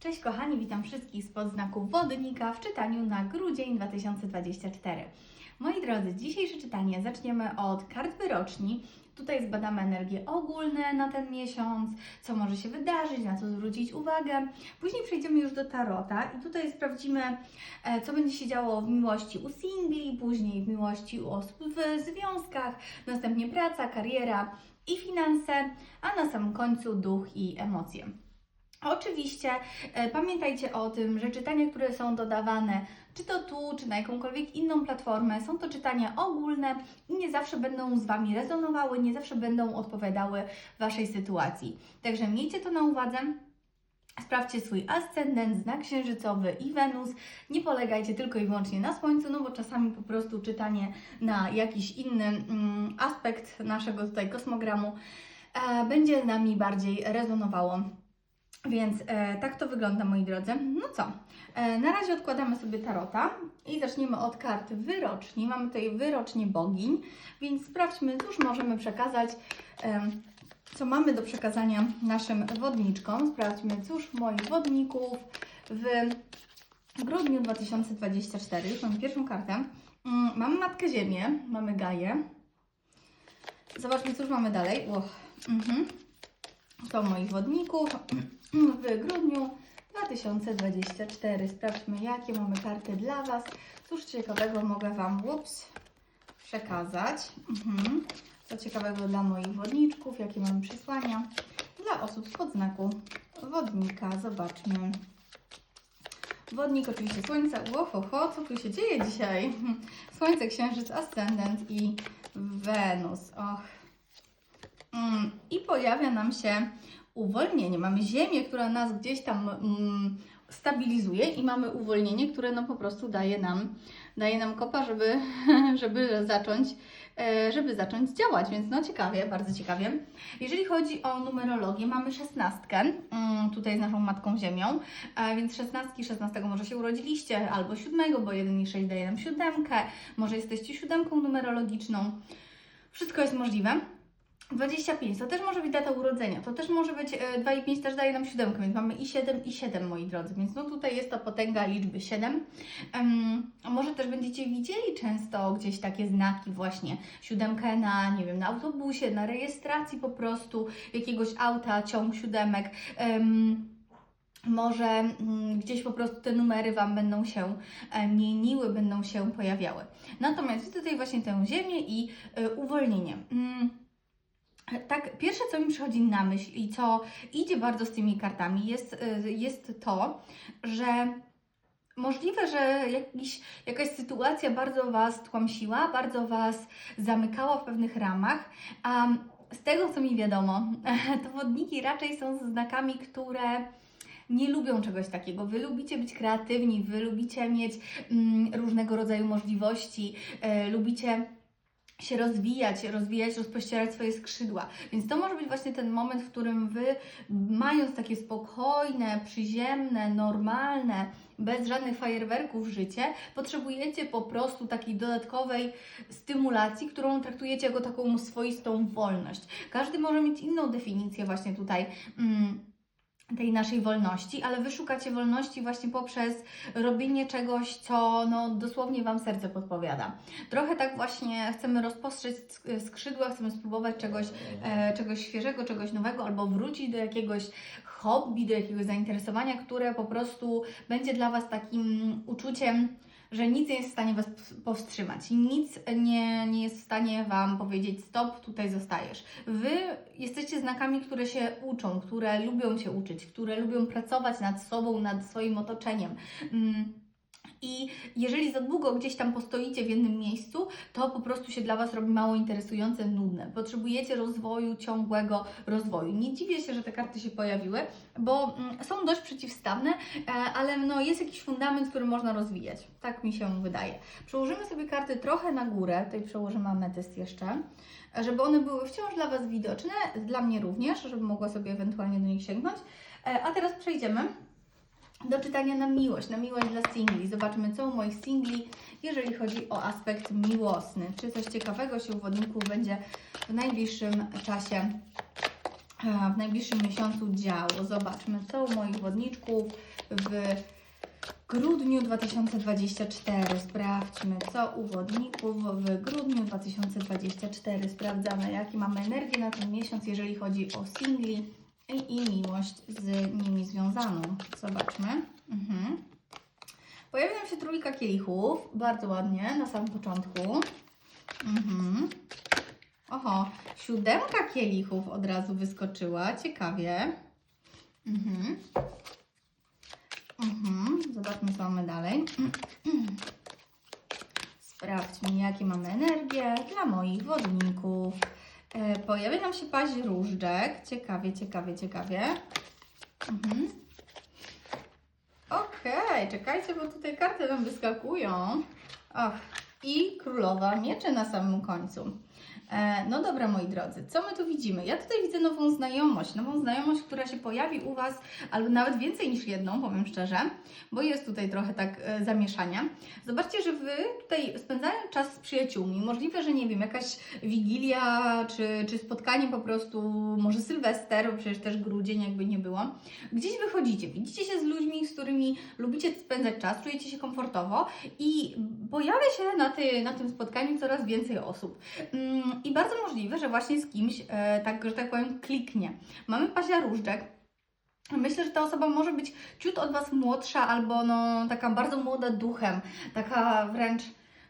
Cześć kochani, witam wszystkich spod znaku wodnika w czytaniu na grudzień 2024. Moi drodzy, dzisiejsze czytanie zaczniemy od kart wyroczni. Tutaj zbadamy energie ogólne na ten miesiąc, co może się wydarzyć, na co zwrócić uwagę. Później przejdziemy już do tarota i tutaj sprawdzimy, e, co będzie się działo w miłości u singli, później w miłości u osób w związkach, następnie praca, kariera i finanse, a na samym końcu duch i emocje. Oczywiście e, pamiętajcie o tym, że czytania, które są dodawane, czy to tu, czy na jakąkolwiek inną platformę, są to czytania ogólne i nie zawsze będą z Wami rezonowały, nie zawsze będą odpowiadały Waszej sytuacji. Także miejcie to na uwadze. Sprawdźcie swój ascendent, znak księżycowy i Wenus. Nie polegajcie tylko i wyłącznie na Słońcu, no bo czasami po prostu czytanie na jakiś inny mm, aspekt naszego tutaj kosmogramu e, będzie z nami bardziej rezonowało. Więc e, tak to wygląda, moi drodzy. No co, e, na razie odkładamy sobie tarota i zaczniemy od kart wyroczni. Mamy tutaj wyrocznie bogiń, więc sprawdźmy, cóż możemy przekazać, e, co mamy do przekazania naszym wodniczkom. Sprawdźmy, cóż moich wodników w grudniu 2024. Już mamy pierwszą kartę. Mm, Mamy Matkę Ziemię, mamy Gaję. Zobaczmy, cóż mamy dalej. Uch. Mhm. To moich wodników w grudniu 2024. Sprawdźmy, jakie mamy karty dla Was. Cóż ciekawego mogę Wam ups, przekazać. Mhm. Co ciekawego dla moich wodniczków, jakie mamy przesłania dla osób spod znaku wodnika. Zobaczmy. Wodnik oczywiście Słońce. Łohoho, co tu się dzieje dzisiaj? Słońce, Księżyc, Ascendent i Wenus. Och. Mm, I pojawia nam się uwolnienie. Mamy Ziemię, która nas gdzieś tam mm, stabilizuje i mamy uwolnienie, które no po prostu daje nam, daje nam kopa, żeby, żeby zacząć e, żeby zacząć działać, więc no ciekawie, bardzo ciekawie. Jeżeli chodzi o numerologię, mamy szesnastkę, mm, tutaj z naszą Matką Ziemią, a więc szesnastki, szesnastego może się urodziliście, albo siódmego, bo jeden i sześć daje nam siódemkę, może jesteście siódemką numerologiczną. Wszystko jest możliwe. 25 to też może być data urodzenia, to też może być e, 2 i 5 też daje nam siódemkę, więc mamy i 7 i 7 moi drodzy, więc no tutaj jest ta potęga liczby 7. Um, może też będziecie widzieli często gdzieś takie znaki właśnie, siódemkę na, nie wiem, na autobusie, na rejestracji po prostu jakiegoś auta, ciąg siódemek. Um, może mm, gdzieś po prostu te numery Wam będą się e, mieniły, będą się pojawiały. Natomiast tutaj właśnie tę ziemię i e, uwolnienie. Tak, pierwsze co mi przychodzi na myśl i co idzie bardzo z tymi kartami jest, y, jest to, że możliwe, że jakiś, jakaś sytuacja bardzo Was tłamsiła, bardzo Was zamykała w pewnych ramach, a z tego co mi wiadomo, to wodniki raczej są znakami, które nie lubią czegoś takiego. Wy lubicie być kreatywni, wy lubicie mieć mm, różnego rodzaju możliwości, e, lubicie się rozwijać, rozwijać, rozpościerać swoje skrzydła. Więc to może być właśnie ten moment, w którym Wy, mając takie spokojne, przyziemne, normalne, bez żadnych fajerwerków życie, potrzebujecie po prostu takiej dodatkowej stymulacji, którą traktujecie jako taką swoistą wolność. Każdy może mieć inną definicję właśnie tutaj. Mm, tej naszej wolności, ale wy szukacie wolności właśnie poprzez robienie czegoś, co no, dosłownie Wam serce podpowiada. Trochę tak właśnie chcemy rozpostrzeć sk- skrzydła, chcemy spróbować czegoś, e, czegoś świeżego, czegoś nowego, albo wrócić do jakiegoś hobby, do jakiegoś zainteresowania, które po prostu będzie dla Was takim uczuciem, że nic nie jest w stanie Was powstrzymać nic nie, nie jest w stanie Wam powiedzieć stop, tutaj zostajesz. Wy jesteście znakami, które się uczą, które lubią się uczyć, które lubią pracować nad sobą, nad swoim otoczeniem. Mm. I jeżeli za długo gdzieś tam postoicie w jednym miejscu, to po prostu się dla Was robi mało interesujące, nudne. Potrzebujecie rozwoju, ciągłego rozwoju. Nie dziwię się, że te karty się pojawiły, bo mm, są dość przeciwstawne, e, ale no, jest jakiś fundament, który można rozwijać. Tak mi się wydaje. Przełożymy sobie karty trochę na górę, tutaj przełożymy ametyst jeszcze, żeby one były wciąż dla Was widoczne, dla mnie również, żeby mogła sobie ewentualnie do nich sięgnąć. E, A teraz przejdziemy do czytania na miłość, na miłość dla singli. Zobaczmy, co u moich singli, jeżeli chodzi o aspekt miłosny. Czy coś ciekawego się u wodników będzie w najbliższym czasie e, w najbliższym miesiącu działo. Zobaczmy, co u moich wodniczków w grudniu 2024. Sprawdźmy, co u wodników w grudniu 2024. Sprawdzamy, jakie mamy energię na ten miesiąc, jeżeli chodzi o singli i, miłość z nimi związaną. Zobaczmy. Mhm. Pojawi nam się trójka kielichów, bardzo ładnie, na samym początku. Mhm. Oho, siódemka kielichów od razu wyskoczyła, ciekawie. Mhm. Mhm. Zobaczmy, co mamy dalej. Sprawdźmy, jakie mamy energię dla moich wodników. E, pojawia nam się paź różdżek. Ciekawie, ciekawie, ciekawie. Mhm. Okej, czekajcie, bo tutaj karty nam wyskakują. Och, i królowa mieczy na samym końcu. E, no dobra, moi drodzy, co my tu widzimy? Ja tutaj widzę nową znajomość, nową znajomość, która się pojawi u Was, albo nawet więcej niż jedną, powiem szczerze, bo jest tutaj trochę tak e, zamieszania. Zobaczcie, że Wy tutaj spędzając czas z przyjaciółmi, możliwe, że nie wiem, jakaś wigilia, czy, czy spotkanie po prostu, może Sylwester, bo przecież też grudzień jakby nie było, gdzieś wychodzicie, widzicie się z ludźmi, z którymi lubicie spędzać czas, czujecie się komfortowo i pojawia się na, ty, na tym spotkaniu coraz więcej osób. I bardzo możliwe, że właśnie z kimś, e, tak, że tak powiem, kliknie. Mamy paździa różdżek. Myślę, że ta osoba może być ciut od Was młodsza albo no, taka bardzo młoda duchem, taka wręcz,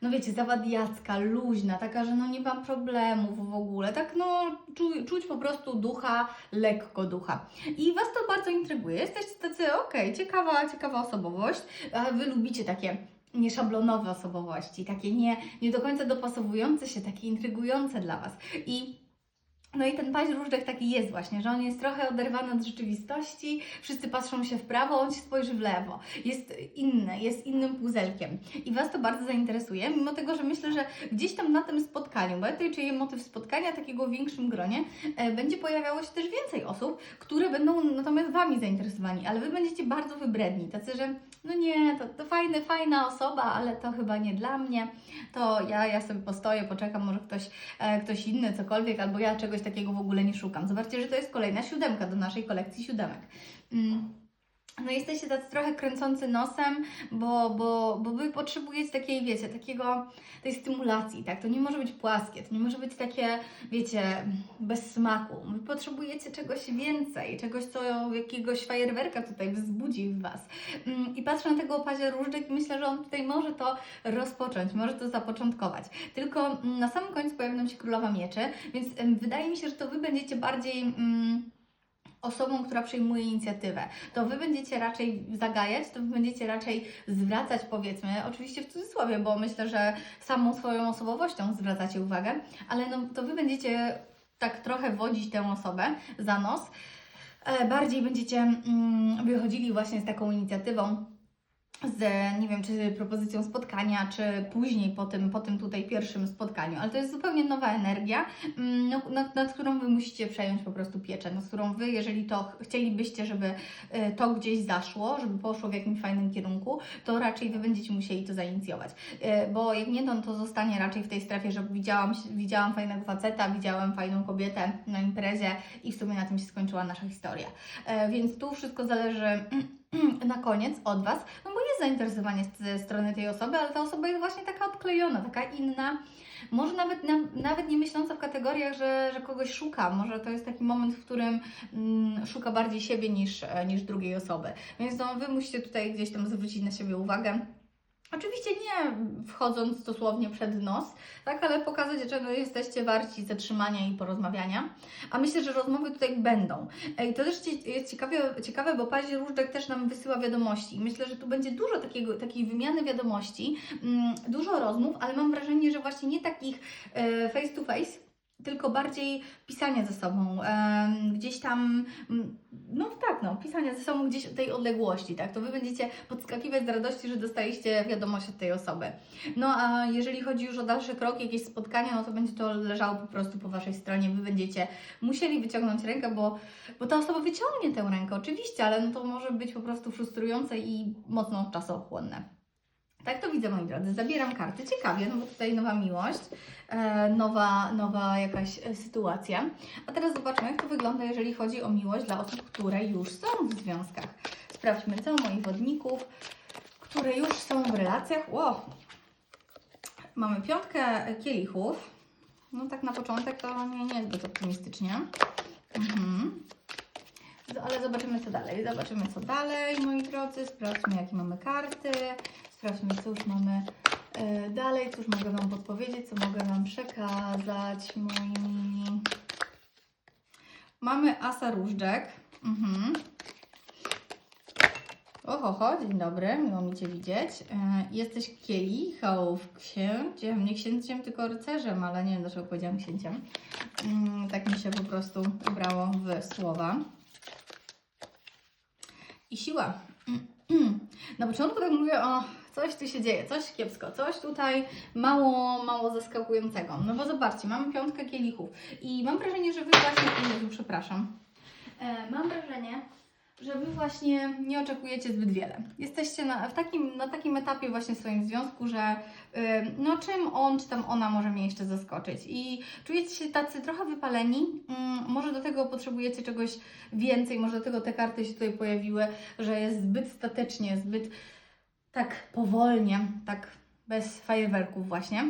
no wiecie, zawadiacka, luźna, taka, że no nie mam problemów w ogóle, tak no czuć, czuć po prostu ducha, lekko ducha. I Was to bardzo intryguje, jesteście tacy, okej, ciekawa, ciekawa osobowość, a Wy lubicie takie nieszablonowe osobowości, takie nie, nie do końca dopasowujące się, takie intrygujące dla Was. I no i ten paź różdżek taki jest właśnie, że on jest trochę oderwany od rzeczywistości, wszyscy patrzą się w prawo, on się spojrzy w lewo. Jest inny, jest innym puzelkiem. I Was to bardzo zainteresuje, mimo tego, że myślę, że gdzieś tam na tym spotkaniu, bo ja tutaj czuję motyw spotkania takiego w większym gronie, e, będzie pojawiało się też więcej osób, które będą natomiast Wami zainteresowani, ale Wy będziecie bardzo wybredni, tacy, że no nie, to, to fajny, fajna osoba, ale to chyba nie dla mnie, to ja, ja sobie postoję, poczekam, może ktoś, e, ktoś inny, cokolwiek, albo ja czegoś takiego w ogóle nie szukam. Zobaczcie, że to jest kolejna siódemka do naszej kolekcji siódemek. Mm. No jesteście tacy trochę kręcący nosem, bo, bo, bo Wy potrzebujecie takiej, wiecie, takiego, tej stymulacji, tak? To nie może być płaskie, to nie może być takie, wiecie, bez smaku. Wy potrzebujecie czegoś więcej, czegoś, co jakiegoś fajerwerka tutaj wzbudzi w Was. Mm, I patrzę na tego opazia różdżek i myślę, że on tutaj może to rozpocząć, może to zapoczątkować. Tylko mm, na samym końcu pojawi nam się Królowa Mieczy, więc wydaje mi się, że to Wy będziecie bardziej... Mm, osobą, która przejmuje inicjatywę. To Wy będziecie raczej zagajać, to Wy będziecie raczej zwracać, powiedzmy, oczywiście w cudzysłowie, bo myślę, że samą swoją osobowością zwracacie uwagę, ale no, to Wy będziecie tak trochę wodzić tę osobę za nos. E, Bardziej będziecie mm, wychodzili właśnie z taką inicjatywą, z, nie wiem, czy propozycją spotkania, czy później po tym, po tym tutaj pierwszym spotkaniu, ale to jest zupełnie nowa energia, mm, no, nad, nad którą Wy musicie przejąć po prostu pieczę, nad którą Wy, jeżeli to ch- chcielibyście, żeby y, to gdzieś zaszło, żeby poszło w jakimś fajnym kierunku, to raczej Wy będziecie musieli to zainicjować, Y, bo jak nie, to, to zostanie raczej w tej strefie, że widziałam, widziałam fajnego faceta, widziałam fajną kobietę na imprezie i w sumie na tym się skończyła nasza historia. E, Więc tu wszystko zależy na koniec od Was, no bo jest zainteresowanie ze strony tej osoby, ale ta osoba jest właśnie taka odklejona, taka inna, może nawet, na, nawet nie myśląca w kategoriach, że, że kogoś szuka, może to jest taki moment, w którym mm, szuka bardziej siebie niż, e, niż drugiej osoby, więc no, Wy musicie tutaj gdzieś tam zwrócić na siebie uwagę. Oczywiście nie wchodząc dosłownie przed nos, tak, ale pokazać, czego jesteście warci zatrzymania i porozmawiania. A myślę, że rozmowy tutaj będą. I to też jest ciekawe, ciekawe bo Paź Różdżek też nam wysyła wiadomości. Myślę, że tu będzie dużo takiego, takiej wymiany wiadomości, mm, dużo rozmów, ale mam wrażenie, że właśnie nie takich e, face to face, tylko bardziej pisania ze sobą, gdzieś tam, mm, no tak, no, pisania ze sobą gdzieś tej odległości, tak, to Wy będziecie podskakiwać z radości, że dostaliście wiadomość od tej osoby. No a jeżeli chodzi już o dalszy krok, jakieś spotkania, no to będzie to leżało po prostu po Waszej stronie, Wy będziecie musieli wyciągnąć rękę, bo, bo ta osoba wyciągnie tę rękę, oczywiście, ale no to może być po prostu frustrujące i mocno czasochłonne. Tak to widzę, moi drodzy. Zabieram karty. Ciekawie, no bo tutaj nowa miłość, e, nowa, nowa jakaś e, sytuacja. A teraz zobaczmy, jak to wygląda, jeżeli chodzi o miłość dla osób, które już są w związkach. Sprawdźmy, co u moich wodników, które już są w relacjach. Ło! Mamy piątkę kielichów. No tak na początek to nie, nie zbyt optymistycznie. Mhm. Ale zobaczymy co dalej. Zobaczymy co dalej, moi drodzy. Sprawdźmy jakie mamy karty. Sprawdźmy co już mamy e, dalej. Cóż mogę Wam podpowiedzieć, co mogę Wam przekazać, moi. Mamy asa różdżek. Mhm. Oho, ho, dzień dobry, miło mi Cię widzieć. E, jesteś kielichów, księciem, nie księciem, tylko rycerzem, ale nie wiem dlaczego powiedziałam księciem. Mm, tak mi się po prostu ubrało w słowa. I siła. Na początku tak mówię, o, coś tu się dzieje, coś kiepsko, coś tutaj mało, mało zaskakującego. No bo zobaczcie, mamy piątkę kielichów i mam wrażenie, że Wy właśnie, Jezu, przepraszam, e, mam wrażenie, że Wy właśnie nie oczekujecie zbyt wiele. Jesteście na, w takim, na takim etapie właśnie w swoim związku, że y, no czym on czy tam ona może mnie jeszcze zaskoczyć i czujecie się tacy trochę wypaleni, mm, może do tego potrzebujecie czegoś więcej, może do tego te karty się tutaj pojawiły, że jest zbyt statecznie, zbyt tak powolnie, tak bez fajerwerków właśnie.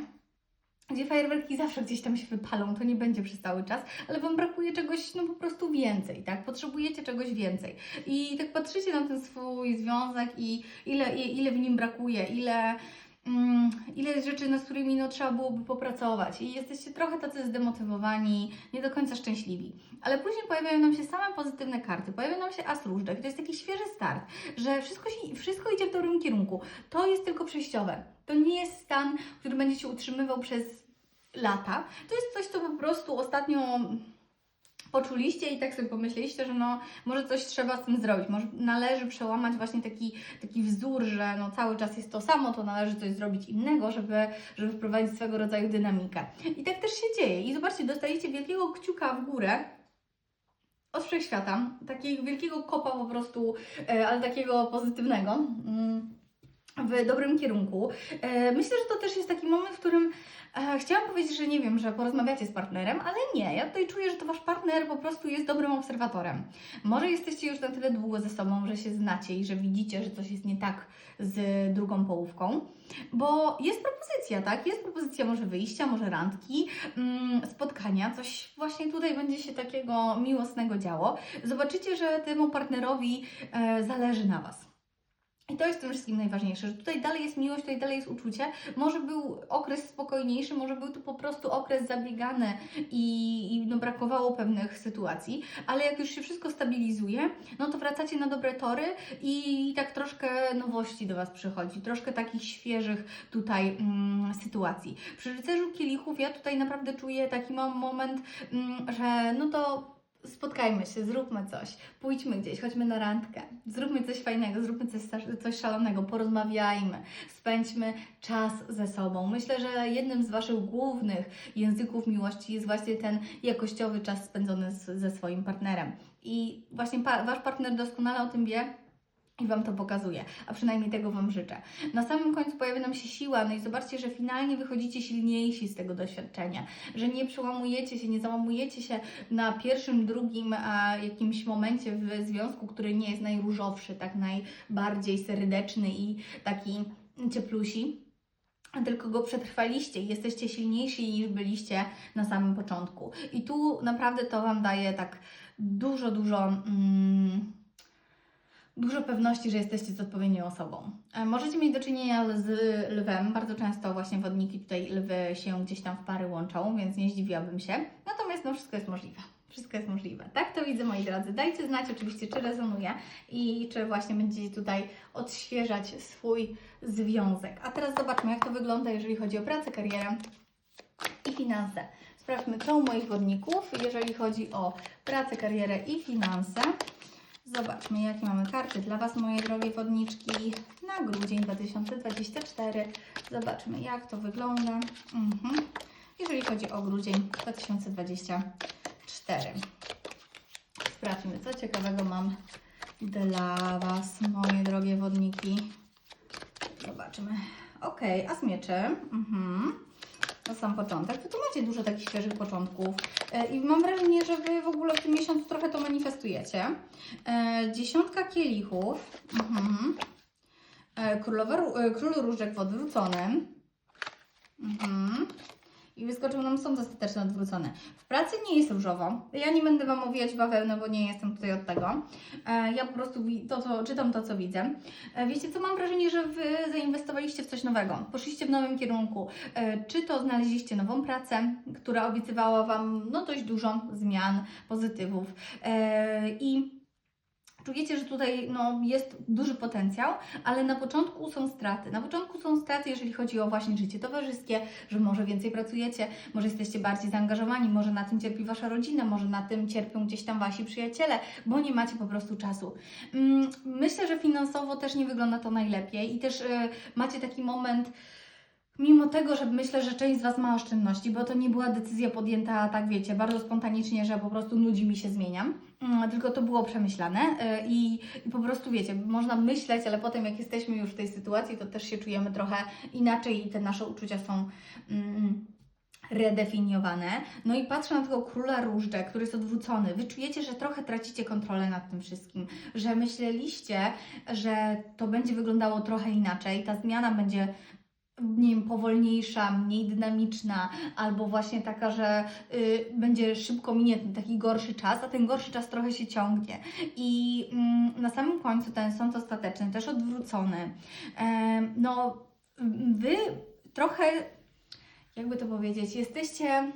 Gdzie fajerwerki zawsze gdzieś tam się wypalą, to nie będzie przez cały czas, ale Wam brakuje czegoś no po prostu więcej, tak? Potrzebujecie czegoś więcej. I tak patrzycie na ten swój związek i ile, ile w nim brakuje, ile, ile jest rzeczy, nad którymi no, trzeba byłoby popracować. I jesteście trochę tacy zdemotywowani, nie do końca szczęśliwi. Ale później pojawiają nam się same pozytywne karty, pojawia nam się as różdżek, to jest taki świeży start, że wszystko, się, wszystko idzie w dobrym kierunku. To jest tylko przejściowe. To nie jest stan, który będzie się utrzymywał przez lata. To jest coś, co po prostu ostatnio poczuliście i tak sobie pomyśleliście, że no może coś trzeba z tym zrobić, może należy przełamać właśnie taki, taki wzór, że no cały czas jest to samo, to należy coś zrobić innego, żeby, żeby wprowadzić swego rodzaju dynamikę. I tak też się dzieje. I zobaczcie, dostajecie wielkiego kciuka w górę od wszechświata, takiego wielkiego kopa po prostu, e, ale takiego pozytywnego. W dobrym kierunku. E, Myślę, że to też jest taki moment, w którym e, chciałam powiedzieć, że nie wiem, że porozmawiacie z partnerem, ale nie. Ja tutaj czuję, że to wasz partner po prostu jest dobrym obserwatorem. Może jesteście już na tyle długo ze sobą, że się znacie i że widzicie, że coś jest nie tak z drugą połówką, bo jest propozycja, tak? Jest propozycja może wyjścia, może randki, mm, spotkania, coś właśnie tutaj będzie się takiego miłosnego działo. Zobaczycie, że temu partnerowi e, zależy na was. I to jest w tym wszystkim najważniejsze, że tutaj dalej jest miłość, tutaj dalej jest uczucie. Może był okres spokojniejszy, może był to po prostu okres zabiegany i, i no brakowało pewnych sytuacji, ale jak już się wszystko stabilizuje, no to wracacie na dobre tory i tak troszkę nowości do Was przychodzi, troszkę takich świeżych tutaj mm, sytuacji. Przy rycerzu kielichów ja tutaj naprawdę czuję taki moment, mm, że no to spotkajmy się, zróbmy coś, pójdźmy gdzieś, chodźmy na randkę, zróbmy coś fajnego, zróbmy coś, coś szalonego, porozmawiajmy, spędźmy czas ze sobą. Myślę, że jednym z Waszych głównych języków miłości jest właśnie ten jakościowy czas spędzony z, ze swoim partnerem. I właśnie pa, Wasz partner doskonale o tym wie, i Wam to pokazuje, a przynajmniej tego Wam życzę. Na samym końcu pojawia nam się siła, no i zobaczcie, że finalnie wychodzicie silniejsi z tego doświadczenia, że nie przełamujecie się, nie załamujecie się na pierwszym, drugim a, jakimś momencie w związku, który nie jest najróżowszy, tak najbardziej serdeczny i taki cieplusi tylko go przetrwaliście i jesteście silniejsi niż byliście na samym początku. I tu naprawdę to Wam daje tak dużo, dużo. Dużo pewności, że jesteście z odpowiednią osobą. E, Możecie mieć do czynienia z lwem. Bardzo często właśnie wodniki tutaj lwy się gdzieś tam w pary łączą, więc nie zdziwiłabym się. Natomiast no wszystko jest możliwe. Wszystko jest możliwe. Tak to widzę, moi drodzy. Dajcie znać oczywiście, czy rezonuje i czy właśnie będziecie tutaj odświeżać swój związek. A teraz zobaczmy, jak to wygląda, jeżeli chodzi o pracę, karierę i finanse. Sprawdźmy, co u moich wodników, jeżeli chodzi o pracę, karierę i finanse. Zobaczmy, jakie mamy karty dla Was, moje drogie wodniczki, na grudzień 2024. Zobaczmy, jak to wygląda. Mhm. Jeżeli chodzi o grudzień 2024. Sprawdźmy, co ciekawego mam dla Was, moje drogie wodniki. Zobaczmy. Okej, a z mieczy. Mhm. Na sam początek. Wy tu macie dużo takich świeżych początków. E, I mam wrażenie, że Wy w ogóle w tym miesiącu trochę to manifestujecie. E, dziesiątka kielichów. Mhm. E, królowa, ró- król różdżek w odwróconym. Mhm. I wyskoczył nam sąd ostateczny odwrócony. W pracy nie jest różowo. Ja nie będę Wam owijać bawełnę, bo nie jestem tutaj od tego. E, ja po prostu to, co, czytam to, co widzę. E, wiecie co, mam wrażenie, że Wy zainwestowaliście w coś nowego. Poszliście w nowym kierunku. E, czy to znaleźliście nową pracę, która obiecywała Wam no, dość dużo zmian, pozytywów. I czujecie, że tutaj no, jest duży potencjał, ale na początku są straty. Na początku są straty, jeżeli chodzi o właśnie życie towarzyskie, że może więcej pracujecie, może jesteście bardziej zaangażowani, może na tym cierpi Wasza rodzina, może na tym cierpią gdzieś tam Wasi przyjaciele, bo nie macie po prostu czasu. Mm, Myślę, że finansowo też nie wygląda to najlepiej i też e, macie taki moment, Mimo tego, że myślę, że część z Was ma oszczędności, bo to nie była decyzja podjęta, tak wiecie, bardzo spontanicznie, że po prostu nudzi mi się zmieniam, tylko to było przemyślane y, i, i po prostu wiecie, można myśleć, ale potem jak jesteśmy już w tej sytuacji, to też się czujemy trochę inaczej i te nasze uczucia są. Mm, redefiniowane. No i patrzę na tego króla różdżek, który jest odwrócony. Wy czujecie, że trochę tracicie kontrolę nad tym wszystkim, że myśleliście, że to będzie wyglądało trochę inaczej, ta zmiana będzie nie wiem, powolniejsza, mniej dynamiczna, albo właśnie taka, że y, będzie szybko minie ten taki gorszy czas, a ten gorszy czas trochę się ciągnie. I mm, na samym końcu ten sąd ostateczny, też odwrócony. Em, no, wy trochę, jakby to powiedzieć, jesteście.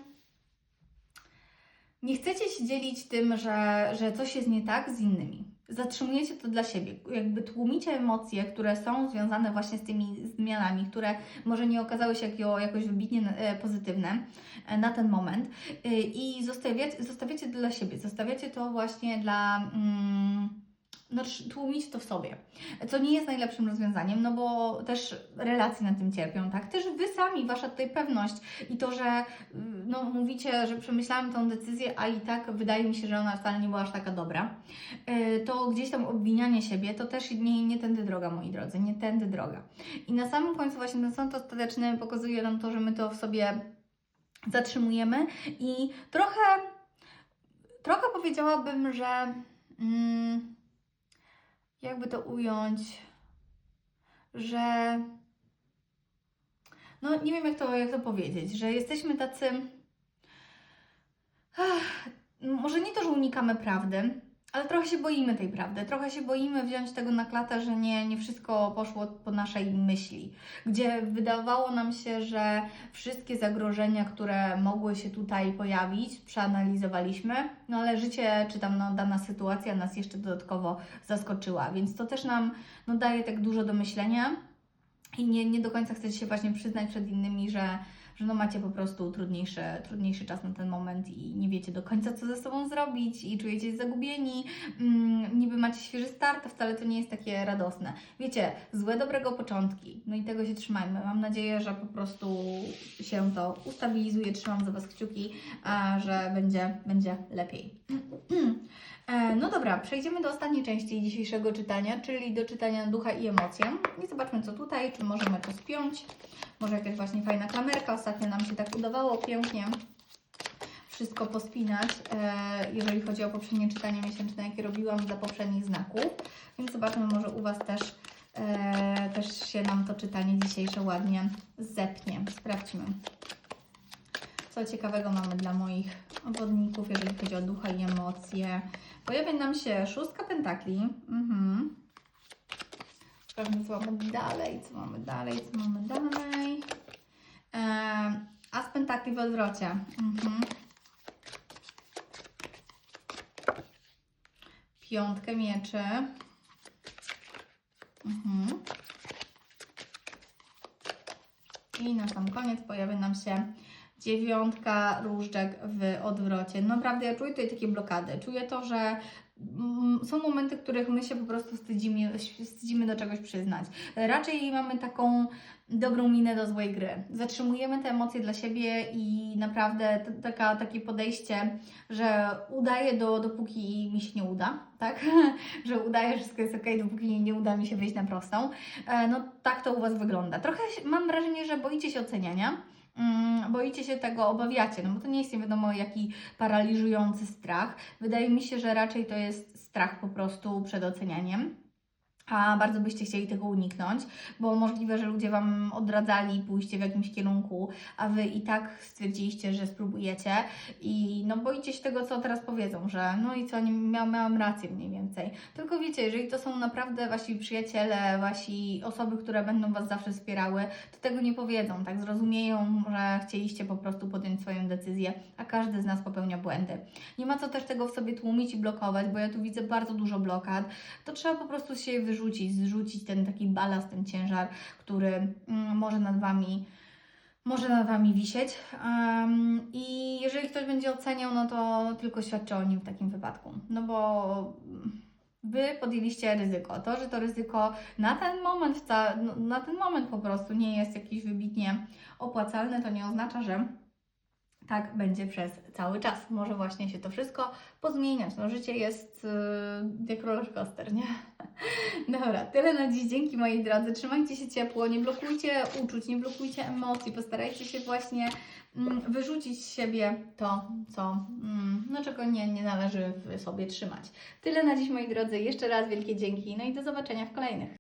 Nie chcecie się dzielić tym, że, że coś jest nie tak z innymi. Zatrzymujecie to dla siebie, jakby tłumicie emocje, które są związane właśnie z tymi zmianami, które może nie okazały się jako, jakoś wybitnie e, pozytywne e, na ten moment E, i zostawiacie, zostawiacie to dla siebie, zostawiacie to właśnie dla. Mm, no, tłumić to w sobie. Co nie jest najlepszym rozwiązaniem, no bo też relacje na tym cierpią, tak? Też Wy sami, Wasza tutaj pewność i to, że y, no, mówicie, że przemyślałam tą decyzję, a i tak wydaje mi się, że ona wcale nie była aż taka dobra, y, to gdzieś tam obwinianie siebie, to też nie, nie tędy droga, moi drodzy, nie tędy droga. I na samym końcu właśnie ten sąd ostateczny pokazuje nam to, że my to w sobie zatrzymujemy i trochę, trochę powiedziałabym, że mm, jakby to ująć, że no nie wiem jak to, jak to powiedzieć, że jesteśmy tacy Ach, może nie to, że unikamy prawdy, ale trochę się boimy tej prawdy, trochę się boimy wziąć tego na klatę, że nie, nie wszystko poszło po naszej myśli, gdzie wydawało nam się, że wszystkie zagrożenia, które mogły się tutaj pojawić, przeanalizowaliśmy, no ale życie, czy tam no, dana sytuacja nas jeszcze dodatkowo zaskoczyła, więc to też nam no, daje tak dużo do myślenia. I nie, nie do końca chcecie się właśnie przyznać przed innymi, że, że no macie po prostu trudniejszy, trudniejszy czas na ten moment i nie wiecie do końca, co ze sobą zrobić i czujecie się zagubieni, mm, niby macie świeży start, wcale to nie jest takie radosne. Wiecie, złe dobrego początki, no i tego się trzymajmy. Mam nadzieję, że po prostu się to ustabilizuje, trzymam za Was kciuki, a że będzie, będzie lepiej. E, No dobra, przejdziemy do ostatniej części dzisiejszego czytania, czyli do czytania ducha i emocje. I zobaczmy, co tutaj, czy możemy to spiąć. Może jakaś właśnie fajna kamerka. Ostatnio nam się tak udawało pięknie wszystko pospinać, e, jeżeli chodzi o poprzednie czytanie miesięczne, jakie robiłam dla poprzednich znaków. Więc zobaczmy, może u Was też, e, też się nam to czytanie dzisiejsze ładnie zepnie. Sprawdźmy. Co ciekawego mamy dla moich wodników, jeżeli chodzi o ducha i emocje. Pojawia nam się szóstka pentakli. Mhm. Sprawdźmy, co mamy dalej, co mamy dalej, co mamy dalej. Ehm, as pentakli w odwrocie. Mhm. Piątkę mieczy. Mhm. I na sam koniec pojawia nam się dziewiątka różdżek w odwrocie. Naprawdę ja czuję tutaj takie blokady. Czuję to, że mm, są momenty, w których my się po prostu wstydzimy, wstydzimy do czegoś przyznać. Raczej mamy taką dobrą minę do złej gry. Zatrzymujemy te emocje dla siebie i naprawdę taka, takie podejście, że udaję do, dopóki mi się nie uda, tak? że udaję, że wszystko jest ok, dopóki nie uda mi się wyjść na prostą. E, No tak to u Was wygląda. Trochę mam wrażenie, że boicie się oceniania. Mm, Boicie się tego, obawiacie, no bo to nie jest nie wiadomo jaki paraliżujący strach. Wydaje mi się, że raczej to jest strach po prostu przed ocenianiem. A bardzo byście chcieli tego uniknąć, bo możliwe, że ludzie Wam odradzali pójście w jakimś kierunku, a Wy i tak stwierdziliście, że spróbujecie i no boicie się tego, co teraz powiedzą, że no i co, nie miał, miałam rację mniej więcej. Tylko wiecie, jeżeli to są naprawdę Wasi przyjaciele, Wasi osoby, które będą Was zawsze wspierały, to tego nie powiedzą, tak? Zrozumieją, że chcieliście po prostu podjąć swoją decyzję, a każdy z nas popełnia błędy. Nie ma co też tego w sobie tłumić i blokować, bo ja tu widzę bardzo dużo blokad. To trzeba po prostu się wyrzucić, zrzucić ten taki balast, ten ciężar, który mm, może nad Wami może nad Wami wisieć. Em, I jeżeli ktoś będzie oceniał, no to tylko świadczy o nim w takim wypadku. No bo Wy podjęliście ryzyko. To, że to ryzyko na ten moment, no, na ten moment po prostu nie jest jakieś wybitnie opłacalne, to nie oznacza, że tak będzie przez cały czas. Może właśnie się to wszystko pozmieniać. No, życie jest yy, jak roller coaster, nie? Dobra, tyle na dziś. Dzięki moi drodzy. Trzymajcie się ciepło, nie blokujcie uczuć, nie blokujcie emocji. Postarajcie się właśnie mm, wyrzucić z siebie to, co, mm, no, czego nie, nie należy w sobie trzymać. Tyle na dziś moi drodzy. Jeszcze raz wielkie dzięki. No i do zobaczenia w kolejnych.